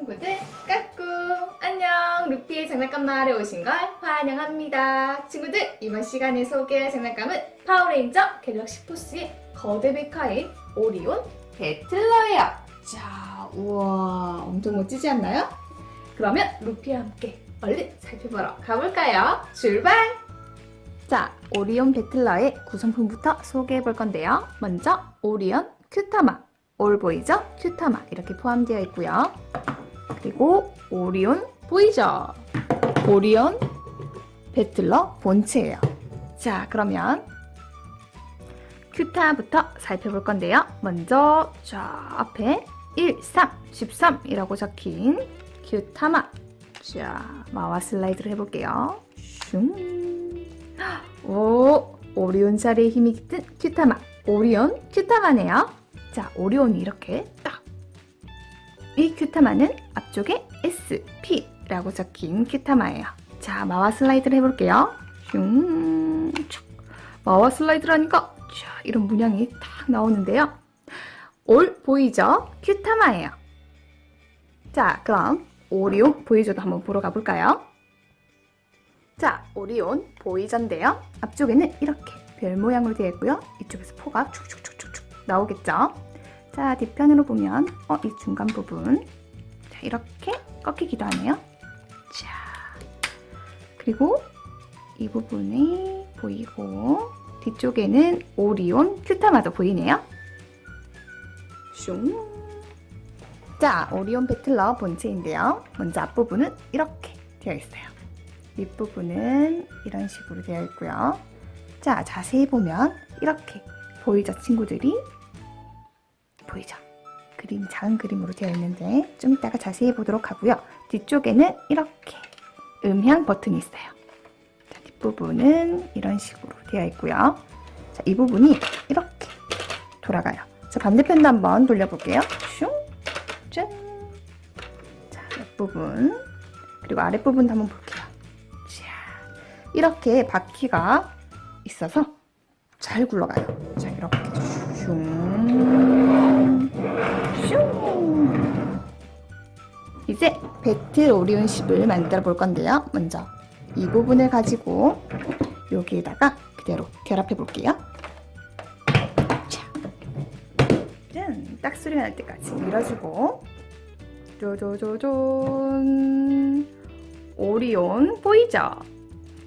친구들 까꿍. 안녕. 루피의 장난감 마을에 오신 걸 환영합니다. 친구들 이번 시간에 소개할 장난감은 파워레인저 갤럭시 포스의 거대 백화인 오리온 배틀러예요. 자 우와. 엄청 멋지지 않나요? 그러면 루피와 함께 얼른 살펴보러 가볼까요? 출발! 자 오리온 배틀러의 구성품부터 소개해 볼 건데요. 먼저 오리온 큐타마. 올 보이저, 큐타마. 이렇게 포함되어 있고요. 그리고 오리온 보이저, 오리온 배틀러 본체예요. 자, 그러면 큐타부터 살펴볼 건데요. 먼저 자, 앞에 1, 3, 13이라고 적힌 큐타마. 자, 마와 슬라이드를 해볼게요. 슝. 오, 오리온 자리에 힘이 깃든 큐타마. 오리온 큐타마네요. 자, 오리온이 이렇게 딱. 이 큐타마는 앞쪽에 SP라고 적힌 큐타마예요. 자, 마와 슬라이드를 해볼게요. 슝, 촥. 마와 슬라이드라니까 자, 이런 문양이 딱 나오는데요. 올 보이죠? 큐타마예요. 자, 그럼 오리온 보이저도 한번 보러 가볼까요? 자, 오리온 보이저인데요. 앞쪽에는 이렇게 별 모양으로 되어 있고요. 이쪽에서 포가 축축축축축 나오겠죠? 자, 뒤편으로 보면 어, 이 중간 부분 자, 이렇게 꺾이기도 하네요. 자, 그리고 이 부분이 보이고 뒤쪽에는 오리온 큐타마도 보이네요. 슝. 자, 오리온 배틀러 본체인데요. 먼저 앞부분은 이렇게 되어 있어요. 윗부분은 이런 식으로 되어 있고요. 자, 자세히 보면 이렇게 보이죠, 친구들이? 보이죠? 그림, 작은 그림으로 되어 있는데 좀 이따가 자세히 보도록 하고요. 뒤쪽에는 이렇게 음향 버튼이 있어요. 자, 뒷부분은 이런 식으로 되어 있고요. 자, 이 부분이 이렇게 돌아가요. 자, 반대편도 한번 돌려볼게요. 슝, 짠. 자, 옆부분. 그리고 아랫부분도 한번 볼게요. 자, 이렇게 바퀴가 있어서 잘 굴러가요. 자, 이렇게 슝, 이제 배틀 오리온 10을 만들어 볼 건데요. 먼저 이 부분을 가지고 여기에다가 그대로 결합해 볼게요. 자, 짠! 딱 소리가 날 때까지 밀어주고 쪼쪼쪼쫀 오리온 보이죠?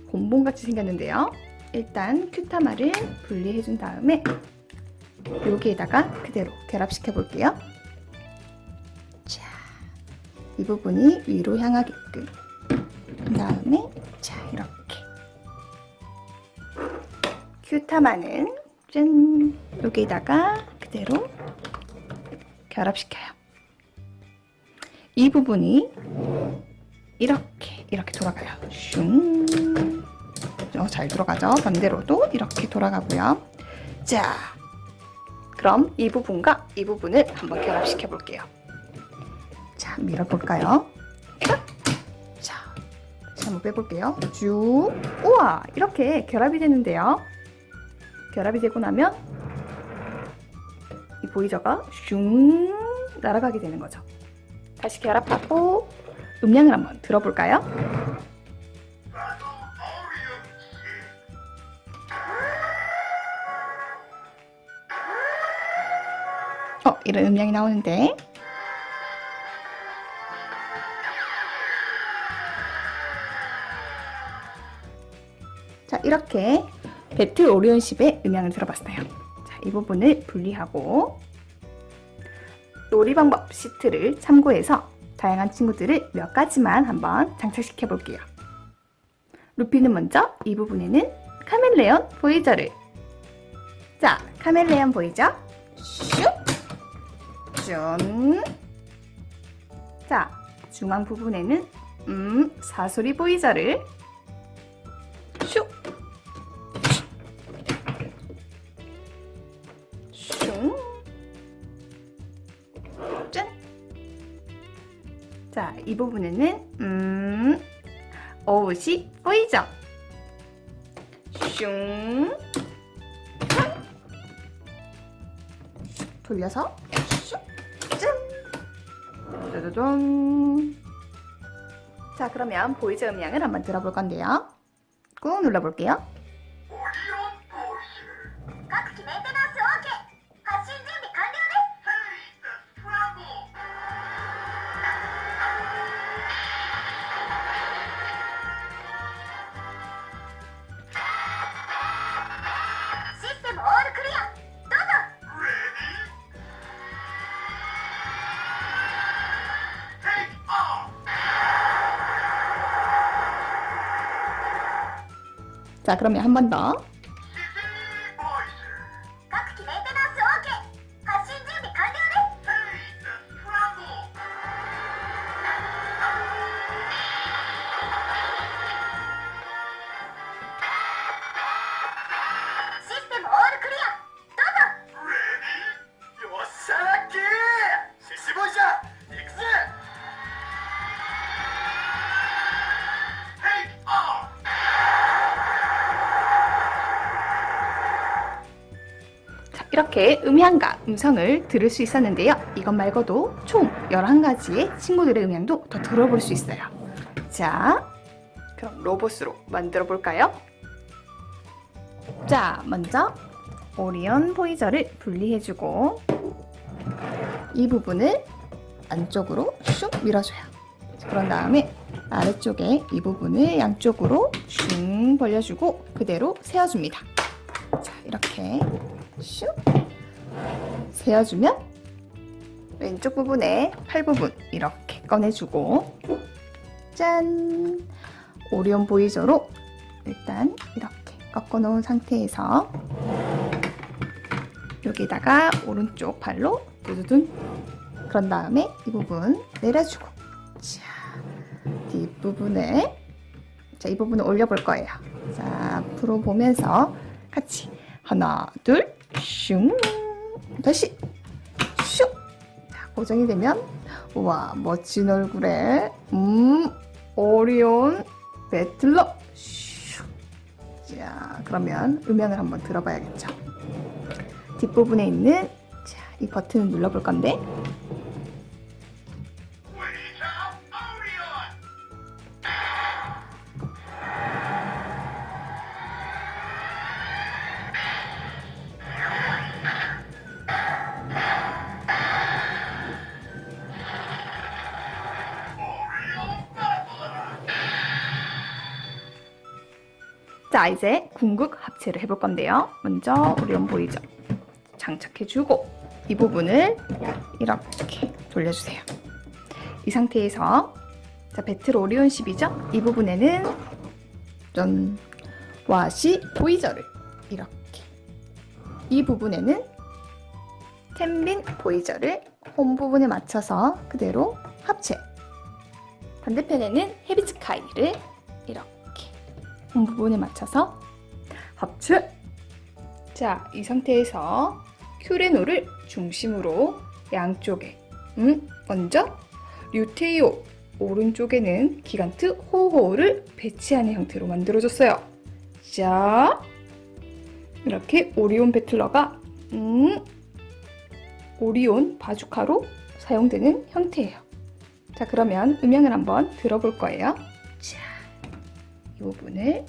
곰봉같이 생겼는데요. 일단 큐타마를 분리해 준 다음에 여기에다가 그대로 결합시켜 볼게요. 자, 이 부분이 위로 향하게끔 그 다음에 자 이렇게 큐타마는 짠 여기에다가 그대로 결합시켜요. 이 부분이 이렇게 이렇게 돌아가요. 슝. 어, 잘 돌아가죠. 반대로도 이렇게 돌아가고요. 자, 그럼 이 부분과 이 부분을 한번 결합시켜 볼게요. 자, 밀어볼까요? 자, 자, 다시 한번 빼볼게요. 쭉, 우와, 이렇게 결합이 되는데요. 결합이 되고 나면 이 보이저가 슝 날아가게 되는 거죠. 다시 결합하고 음량을 한번 들어볼까요? 어, 이런 음량이 나오는데. 이렇게 배틀 오리온 10의 음향을 들어봤어요. 자, 이 부분을 분리하고 놀이 방법 시트를 참고해서 다양한 친구들을 몇 가지만 한번 장착시켜 볼게요. 루피는 먼저 이 부분에는 카멜레온 보이저를 자, 카멜레온 보이저 슉 짠. 자, 중앙 부분에는 음, 사소리 보이저를 자, 이 부분에는 음, 옷이 보이죠? 슝. 돌려서 슉. 짠. 짜자잔. 자, 그러면 보이즈 음량을 한번 들어볼 건데요. 꾹 눌러볼게요. 자, 그러면 한 번 더. 이렇게 음향과 음성을 들을 수 있었는데요. 이것 말고도 총 11가지의 친구들의 음향도 더 들어볼 수 있어요. 자, 그럼 로봇으로 만들어 볼까요? 자, 먼저 오리온 보이저를 분리해주고 이 부분을 안쪽으로 슉 밀어줘요. 자, 그런 다음에 아래쪽에 이 부분을 양쪽으로 슝 벌려주고 그대로 세워줍니다. 자, 이렇게 슉 세워주면 왼쪽 부분에 팔 부분 이렇게 꺼내주고 짠! 오리온 보이저로 일단 이렇게 꺾어 놓은 상태에서 여기다가 오른쪽 발로 두두둔 그런 다음에 이 부분 내려주고 자 뒷부분을 자이 부분을 올려볼 거예요. 자 앞으로 보면서 같이 하나 둘 슝 다시. 슉 자, 고정이 되면 우와 멋진 얼굴에 음 오리온 배틀러. 슉. 자 그러면 음향을 한번 들어봐야겠죠. 뒷부분에 있는 자, 이 버튼을 눌러볼 건데 자 이제 궁극 합체를 해볼 건데요. 먼저 오리온 보이죠? 장착해주고 이 부분을 이렇게 돌려주세요. 이 상태에서 자 배틀 오리온 10이죠? 이 부분에는 전 와시 보이저를 이렇게. 이 부분에는 텐빈 보이저를 홈 부분에 맞춰서 그대로 합체. 반대편에는 헤비츠카이를 이렇게. 홈 부분에 맞춰서 합체 자, 이 상태에서 큐레노를 중심으로 양쪽에 음, 먼저 류테이오 오른쪽에는 기간트 호호를 배치하는 형태로 만들어줬어요. 자, 이렇게 오리온 배틀러가 음, 오리온 바주카로 사용되는 형태예요. 자, 그러면 음향을 한번 들어볼 거예요. 자, 이 부분을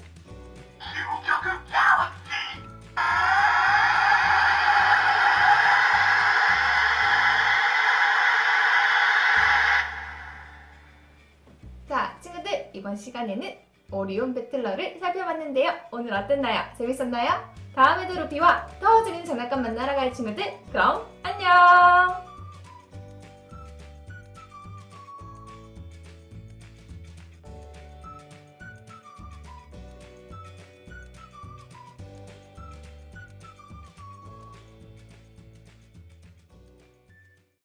자, 친구들 이번 시간에는 오리온 배틀러를 살펴봤는데요. 오늘 어땠나요? 재밌었나요? 다음에도 루피와 더 재밌는 장난감 만나러 갈 친구들 그럼 안녕!